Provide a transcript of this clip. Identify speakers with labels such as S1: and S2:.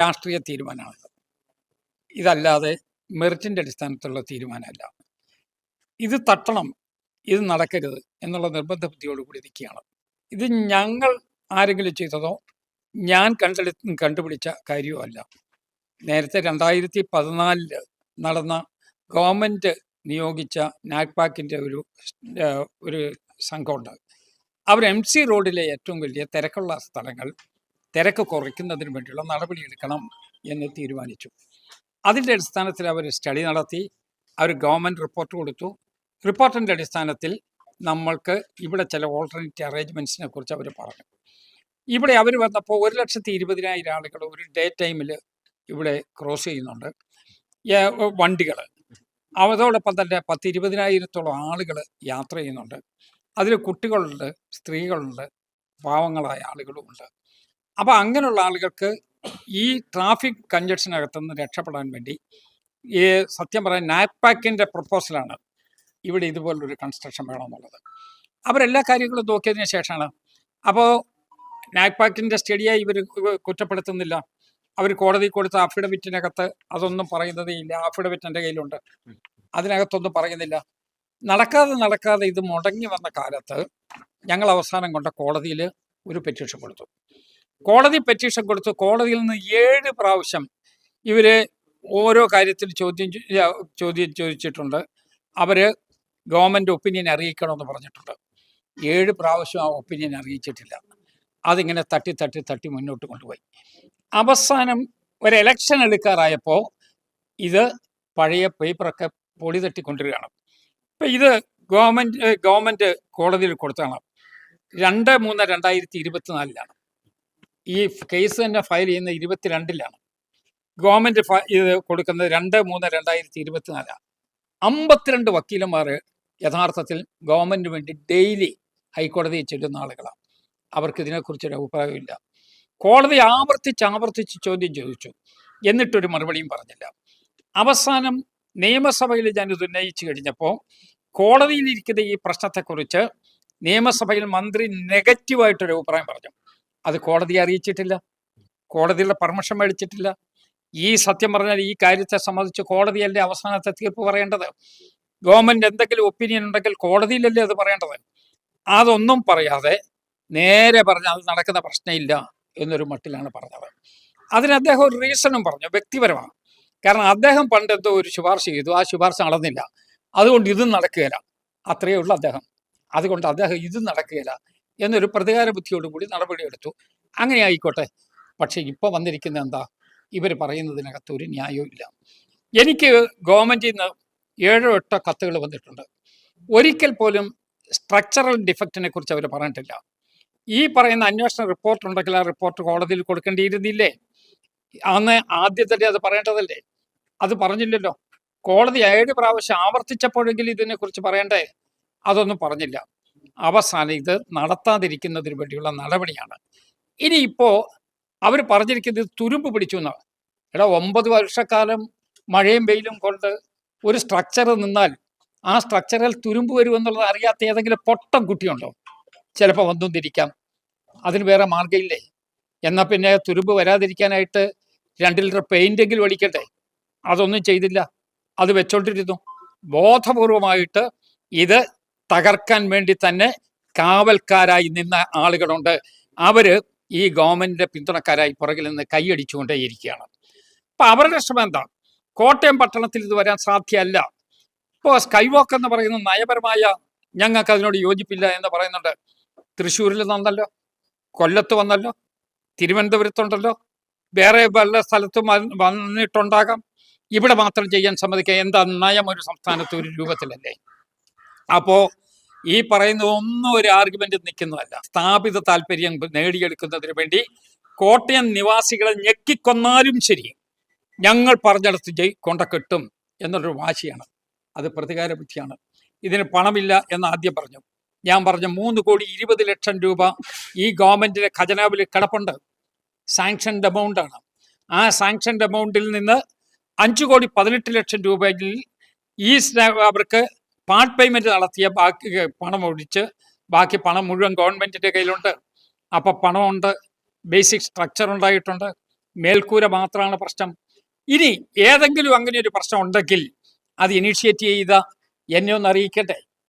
S1: രാഷ്ട്രീയ തീരുമാനമാണ് ഇതല്ലാതെ മെറിറ്റിന്റെ അടിസ്ഥാനത്തിലുള്ള തീരുമാനമല്ല. ഇത് തട്ടണം ഇത് നടക്കരുത് എന്നുള്ള നിർബന്ധ ബുദ്ധിയോടുകൂടി നിൽക്കുകയാണ് ഇത് ഞങ്ങൾ ആരെങ്കിലും ചെയ്തതോ ഞാൻ കണ്ടെടു കണ്ടുപിടിച്ച കാര്യവും അല്ല. നേരത്തെ രണ്ടായിരത്തി പതിനാലിൽ നടന്ന ഗവൺമെന്റ് നിയോഗിച്ച നാഗ്പാക്കിന്റെ ഒരു ഒരു സംഘമുണ്ട്. അവർ എം സി റോഡിലെ ഏറ്റവും വലിയ തിരക്കുള്ള സ്ഥലങ്ങൾ തിരക്ക് കുറയ്ക്കുന്നതിന് വേണ്ടിയുള്ള നടപടിയെടുക്കണം എന്ന് തീരുമാനിച്ചു. അതിന്റെ അടിസ്ഥാനത്തിൽ അവർ സ്റ്റഡി നടത്തി അവർ ഗവൺമെന്റ് റിപ്പോർട്ട് കൊടുത്തു. റിപ്പോർട്ടിന്റെ അടിസ്ഥാനത്തിൽ നമ്മൾക്ക് ഇവിടെ ചില ഓൾട്ടർനേറ്റീവ് അറേഞ്ച്മെന്റ്സിനെ കുറിച്ച് അവർ പറഞ്ഞു. ഇവിടെ അവർ വന്നപ്പോൾ ഒരു ലക്ഷത്തി ഇരുപതിനായിരം ആളുകൾ ഒരു ഡേ ടൈമിൽ ഇവിടെ ക്രോസ് ചെയ്യുന്നുണ്ട്. വണ്ടികൾ അതോടൊപ്പം തന്നെ പത്ത് ഇരുപതിനായിരത്തോളം ആളുകൾ യാത്ര ചെയ്യുന്നുണ്ട്. അതിൽ കുട്ടികളുണ്ട് സ്ത്രീകളുണ്ട് പാവങ്ങളായ ആളുകളുമുണ്ട് അപ്പോൾ അങ്ങനെയുള്ള ആളുകൾക്ക് ഈ ട്രാഫിക് കഞ്ചക്ഷനകത്തുനിന്ന് രക്ഷപ്പെടാൻ വേണ്ടി ഈ സത്യം പറയാൻ നാപ്പാക്കിന്റെ പ്രപ്പോസലാണ് ഇവിടെ ഇതുപോലൊരു കൺസ്ട്രക്ഷൻ വേണമെന്നുള്ളത്. അവരെല്ലാ കാര്യങ്ങളും നോക്കിയതിന് ശേഷമാണ്. അപ്പോൾ നാഗ്പാക്കിന്റെ സ്റ്റഡിയായി ഇവർ കുറ്റപ്പെടുത്തുന്നില്ല. അവർ കോടതി കൊടുത്ത അഫിഡവിറ്റിനകത്ത് അതൊന്നും പറയുന്നതേ ഇല്ല. അഫിഡവിറ്റ് എന്റെ കയ്യിലുണ്ട്. അതിനകത്തൊന്നും പറയുന്നില്ല. നടക്കാതെ നടക്കാതെ ഇത് മുടങ്ങി വന്ന കാലത്ത് ഞങ്ങൾ അവസാനം കൊണ്ട കോടതിയിൽ ഒരു പെറ്റീഷൻ കൊടുത്തു. കോടതി പെറ്റീഷൻ കൊടുത്തു. കോടതിയിൽ നിന്ന് ഏഴ് പ്രാവശ്യം ഇവർ ഓരോ കാര്യത്തിൽ ചോദ്യം ചോദ്യം ചോദിച്ചിട്ടുണ്ട്. അവർ ഗവൺമെന്റ് ഒപ്പീനിയൻ അറിയിക്കണമെന്ന് പറഞ്ഞിട്ടുണ്ട്. ഏഴ് പ്രാവശ്യം ആ ഒപ്പീനിയൻ അറിയിച്ചിട്ടില്ല. അതിങ്ങനെ തട്ടി തട്ടി തട്ടി മുന്നോട്ട് കൊണ്ടുപോയി. അവസാനം ഒരു എലക്ഷൻ എടുക്കാറായപ്പോൾ ഇത് പഴയ പേപ്പറൊക്കെ പൊടി തട്ടിക്കൊണ്ടിരിക്കുകയാണ്. ഇപ്പം ഇത് ഗവൺമെന്റ് ഗവൺമെന്റ് കോടതിയിൽ കൊടുത്താണ് രണ്ട് മൂന്ന് രണ്ടായിരത്തി ഇരുപത്തിനാലിലാണ്. ഈ കേസ് തന്നെ ഫയൽ ചെയ്യുന്ന ഇരുപത്തിരണ്ടിലാണ്. ഗവൺമെന്റ് ഫ- ഇത് കൊടുക്കുന്നത് രണ്ട് മൂന്ന് രണ്ടായിരത്തി ഇരുപത്തിനാലാണ് അമ്പത്തിരണ്ട് വക്കീലന്മാർ യഥാർത്ഥത്തിൽ ഗവൺമെന്റിന് വേണ്ടി ഡെയിലി ഹൈക്കോടതിയിൽ ചെല്ലുന്ന ആളുകളാണ് അവർക്ക് ഇതിനെക്കുറിച്ചൊരു അഭിപ്രായമില്ല കോടതി ആവർത്തിച്ച് ആവർത്തിച്ച് ചോദ്യം ചോദിച്ചു. എന്നിട്ടൊരു മറുപടിയും പറഞ്ഞില്ല. അവസാനം നിയമസഭയിൽ ഞാനിത് ഉന്നയിച്ചു കഴിഞ്ഞപ്പോൾ കോടതിയിലിരിക്കുന്ന ഈ പ്രശ്നത്തെക്കുറിച്ച് നിയമസഭയിൽ മന്ത്രി നെഗറ്റീവായിട്ടൊരു അഭിപ്രായം പറഞ്ഞു. അത് കോടതിയെ അറിയിച്ചിട്ടില്ല. കോടതിയുടെ പെർമിഷൻ മേടിച്ചിട്ടില്ല. ഈ സത്യം പറഞ്ഞാൽ ഈ കാര്യത്തെ സംബന്ധിച്ച് കോടതിയല്ലേ അവസാനത്തെ തീർപ്പ് പറയേണ്ടത്? ഗവൺമെന്റ് എന്തെങ്കിലും ഒപ്പീനിയൻ ഉണ്ടെങ്കിൽ കോടതിയിലല്ലേ അത് പറയേണ്ടത്? അതൊന്നും പറയാതെ നേരെ പറഞ്ഞ അത് നടക്കുന്ന പ്രശ്നമില്ല എന്നൊരു മട്ടിലാണ് പറഞ്ഞത്. അതിന് അദ്ദേഹം ഒരു റീസണും പറഞ്ഞു. വ്യക്തിപരമാണ്. കാരണം അദ്ദേഹം പണ്ട് എന്തോ ഒരു ശുപാർശ ചെയ്തു. ആ ശുപാർശ നടന്നില്ല. അതുകൊണ്ട് ഇതും നടക്കുകയില്ല. അത്രയേ ഉള്ളൂ അദ്ദേഹം. അതുകൊണ്ട് അദ്ദേഹം ഇതും നടക്കുകയില്ല. എന്നൊരു പ്രതികാര ബുദ്ധിയോടുകൂടി നടപടിയെടുത്തു അങ്ങനെ ആയിക്കോട്ടെ. പക്ഷേ ഇപ്പോൾ വന്നിരിക്കുന്ന എന്താ? ഇവർ പറയുന്നതിനകത്ത് ഒരു ന്യായവും ഇല്ല. എനിക്ക് ഗവൺമെന്റിൽ നിന്ന് ഏഴോ എട്ടോ കത്തുകൾ വന്നിട്ടുണ്ട്. ഒരിക്കൽ പോലും സ്ട്രക്ചറൽ ഡിഫക്റ്റിനെ കുറിച്ച് അവർ പറഞ്ഞിട്ടില്ല. ഈ പറയുന്ന അന്വേഷണ റിപ്പോർട്ട് ഉണ്ടെങ്കിൽ ആ റിപ്പോർട്ട് കോടതിയിൽ കൊടുക്കേണ്ടിയിരുന്നില്ലേ? അന്ന് ആദ്യത്തെ അത് പറയേണ്ടതല്ലേ? അത് പറഞ്ഞില്ലല്ലോ. കോടതി ഏഴ് പ്രാവശ്യം ആവർത്തിച്ചപ്പോഴെങ്കിലും ഇതിനെക്കുറിച്ച് പറയണ്ടേ? അതൊന്നും പറഞ്ഞില്ല. അവസാനം ഇത് നടത്താതിരിക്കുന്നതിന് വേണ്ടിയുള്ള നടപടിയാണ്. ഇനിയിപ്പോൾ അവർ പറഞ്ഞിരിക്കുന്നത് തുരുമ്പ് പിടിച്ചു എന്നാണ്. എടാ ഒമ്പത് വർഷക്കാലം മഴയും വെയിലും കൊണ്ട് ഒരു സ്ട്രക്ചർ നിന്നാൽ ആ സ്ട്രക്ചറിൽ തുരുമ്പ് വരുമെന്നുള്ളത് അറിയാത്ത ഏതെങ്കിലും പൊട്ടം കുട്ടിയുണ്ടോ? ചിലപ്പോൾ വന്നും തിരിക്കാം അതിന് വേറെ മാർഗമില്ലേ? എന്നാൽ പിന്നെ തുരുമ്പ് വരാതിരിക്കാനായിട്ട് രണ്ട് ലിറ്റർ പെയിന്റെങ്കിലും അടിക്കട്ടെ അതൊന്നും ചെയ്തില്ല. അത് വെച്ചോണ്ടിരുന്നു. ബോധപൂർവമായിട്ട് ഇത് തകർക്കാൻ വേണ്ടി തന്നെ കാവൽക്കാരായി നിന്ന ആളുകളുണ്ട്. അവർ ഈ ഗവൺമെന്റിന്റെ പിന്തുണക്കാരായി പുറകിൽ നിന്ന് കൈയടിച്ചുകൊണ്ടേയിരിക്കുകയാണ്. അപ്പൊ അവരുടെ ശ്രമം എന്താ കോട്ടയം പട്ടണത്തിൽ ഇത് വരാൻ സാധ്യമല്ല ഇപ്പോൾ സ്കൈ വാക്ക് എന്ന് പറയുന്ന നയപരമായ ഞങ്ങൾക്ക് അതിനോട് യോജിപ്പില്ല എന്ന് പറയുന്നുണ്ട്. തൃശ്ശൂരിൽ വന്നല്ലോ കൊല്ലത്ത് വന്നല്ലോ തിരുവനന്തപുരത്തുണ്ടല്ലോ വേറെ പല സ്ഥലത്തും വന്ന് വന്നിട്ടുണ്ടാകാം. ഇവിടെ മാത്രം ചെയ്യാൻ സമ്മതിക്കുക. എന്താ നയം ഒരു സംസ്ഥാനത്ത് ഒരു രൂപത്തിലല്ലേ? അപ്പോ ഈ പറയുന്ന ഒന്നും ഒരു ആർഗ്യുമെന്റ് നിൽക്കുന്നതല്ല. സ്ഥാപിത താല്പര്യം നേടിയെടുക്കുന്നതിന് വേണ്ടി കോട്ടയം നിവാസികളെ ഞെക്കിക്കൊന്നാലും ശരി. ഞങ്ങൾ പറഞ്ഞെടുത്ത് ജയി കൊണ്ട കിട്ടും എന്നുള്ളൊരു വാശിയാണ്. അത് പ്രതികാര ബുദ്ധിയാണ്. ഇതിന് പണമില്ല എന്ന് ആദ്യം പറഞ്ഞു. ഞാൻ പറഞ്ഞു മൂന്ന് കോടി ഇരുപത് ലക്ഷം രൂപ ഈ ഗവൺമെന്റിന്റെ ഖജനാവിൽ കിടപ്പുണ്ട്. സാങ്ഷൻഡ് എമൗണ്ട് ആണ്. ആ സാങ്ഷൻഡ് എമൗണ്ടിൽ നിന്ന് അഞ്ചു കോടി പതിനെട്ട് ലക്ഷം രൂപയിൽ ഈ അവർക്ക് പാർട്ട് പേയ്മെന്റ് നടത്തിയ ബാക്കി പണം ഒഴിച്ച് ബാക്കി പണം മുഴുവൻ ഗവൺമെന്റിന്റെ കയ്യിലുണ്ട്. അപ്പൊ പണമുണ്ട് ബേസിക് സ്ട്രക്ചർ ഉണ്ടായിട്ടുണ്ട്. മേൽക്കൂര മാത്രമാണ് പ്രശ്നം. ഇനി ഏതെങ്കിലും അങ്ങനെ ഒരു പ്രശ്നം ഉണ്ടെങ്കിൽ അത് ഇനീഷ്യേറ്റ് ചെയ്ത എന്നെ ഒന്ന് അറിയിക്കട്ടെ.